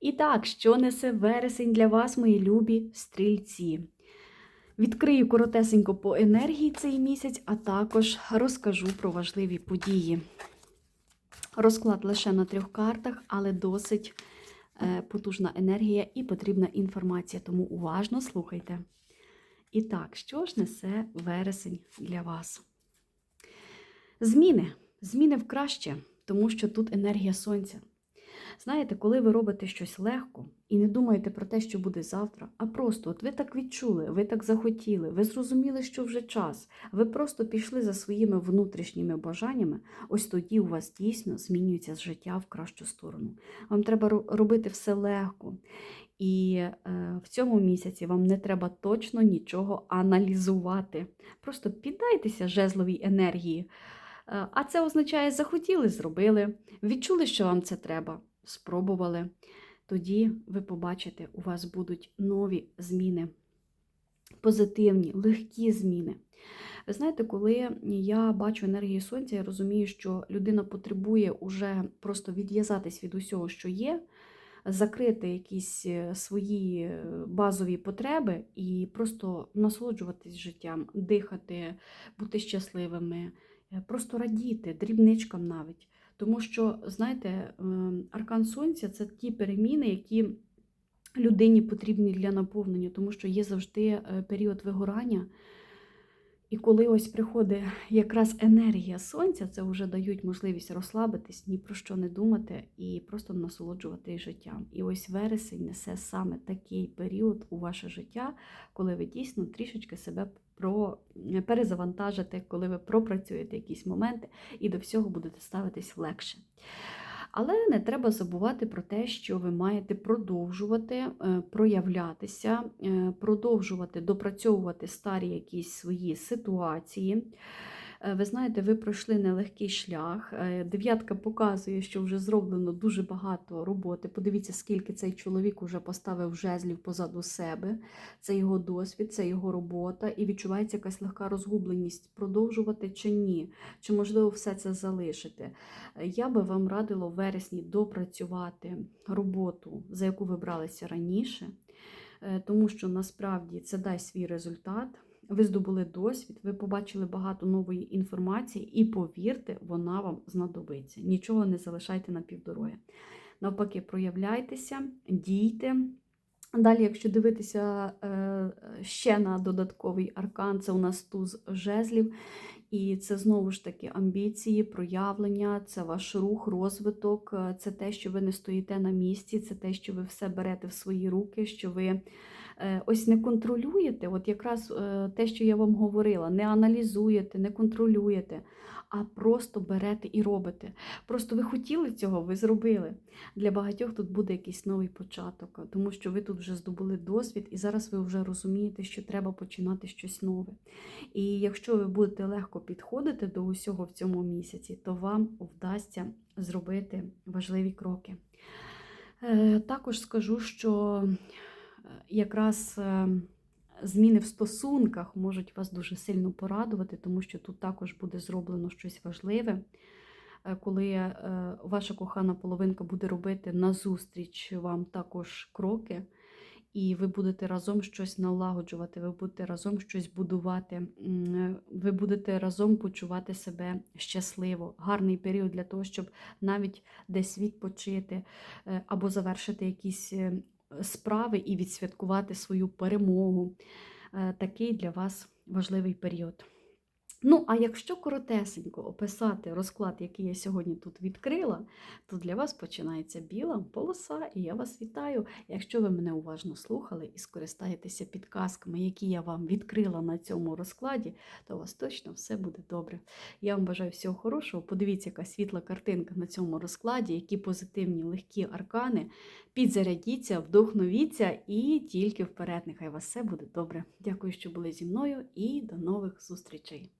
І так, що несе вересень для вас, мої любі стрільці? Відкрию коротесенько по енергії цей місяць, а також розкажу про важливі події. Розклад лише на трьох картах, але досить е, потужна енергія і потрібна інформація, тому уважно слухайте. І так, що ж несе вересень для вас? Зміни. Зміни в краще, тому що тут енергія сонця. Знаєте, коли ви робите щось легко і не думаєте про те, що буде завтра, а просто от ви так відчули, ви так захотіли, ви зрозуміли, що вже час, ви просто пішли за своїми внутрішніми бажаннями, ось тоді у вас дійсно змінюється життя в кращу сторону. Вам треба робити все легко. І е, в цьому місяці вам не треба точно нічого аналізувати. Просто піддайтеся жезловій енергії. Е, А це означає, захотіли, зробили, відчули, що вам це треба, спробували. Тоді ви побачите, у вас будуть нові зміни, позитивні, легкі зміни. Ви знаєте, коли я бачу енергію сонця, я розумію, що людина потребує уже просто відв'язатись від усього, що є, закрити якісь е, свої е, базові потреби і просто насолоджуватись життям, дихати, бути щасливими, е, просто радіти, дрібничкам навіть. Тому що, знаєте, ем, аркан сонця це ті переміни, які людині потрібні для наповнення, тому що є завжди е, період вигорання. І коли ось приходить якраз енергія сонця, це вже дають можливість розслабитись, ні про що не думати і просто насолоджуватись життям. І ось вересень несе саме такий період у ваше життя, коли ви дійсно трішечки себе про перезавантажите, коли ви пропрацюєте якісь моменти і до всього будете ставитись легше. Але не треба забувати про те, що ви маєте продовжувати е, проявлятися, е, продовжувати допрацьовувати старі якісь свої ситуації. Е, Ви знаєте, ви пройшли нелегкий шлях. Е, Дев'ятка показує, що вже зроблено дуже багато роботи. Подивіться, скільки цей чоловік уже поставив жезлів позаду себе. Це його досвід, це його робота, і відчувається якась легка розгубленість продовжувати чи ні, чи можливо все це залишити. Я би вам радила в вересні допрацювати роботу, за яку ви бралися раніше, е, тому що насправді це дасть свій результат. Ви здобули досвід, ви побачили багато нової інформації, і повірте, вона вам знадобиться. Нічого не залишайте на півдороги. Навпаки, проявляйтеся, дійте. Далі, якщо дивитися е, ще на додатковий аркан, це у нас туз жезлів. І це знову ж таки амбіції, проявлення, це ваш рух, розвиток, е, це те, що ви не стоїте на місці, це те, що ви все берете в свої руки, що ви ось не контролюєте. От якраз е, те, що я вам говорила, не аналізуєте, не контролюєте, а просто берете і робите. Просто ви хотіли цього, ви зробили. Для багатьох тут буде якийсь новий початок, тому що ви тут вже здобули досвід, і зараз ви вже розумієте, що треба починати щось нове. І якщо ви будете легко підходити до усього в цьому місяці, то вам вдасться зробити важливі кроки. Е, Також скажу, що е, якраз е, зміни в стосунках можуть вас дуже сильно порадувати, тому що тут також буде зроблено щось важливе. Е, Коли е, ваша кохана половинка буде робити назустріч вам також кроки, і ви будете разом щось налагоджувати, ви будете разом щось будувати, ви будете разом почувати себе щасливо. Гарний період для того, щоб навіть десь відпочити е, або завершити якісь е, справи і відсвяткувати свою перемогу. Е, Такий для вас важливий період. Ну, а якщо коротесенько описати розклад, який я сьогодні тут відкрила, то для вас починається біла полоса, і я вас вітаю. Якщо ви мене уважно слухали і скористаєтеся підказками, які я вам відкрила на цьому розкладі, то у вас точно все буде добре. Я вам бажаю всього хорошого. Подивіться, яка світла картинка на цьому розкладі, які позитивні легкі аркани. Підзарядіться, вдохновіться і тільки вперед. Нехай у вас все буде добре. Дякую, що були зі мною, і до нових зустрічей!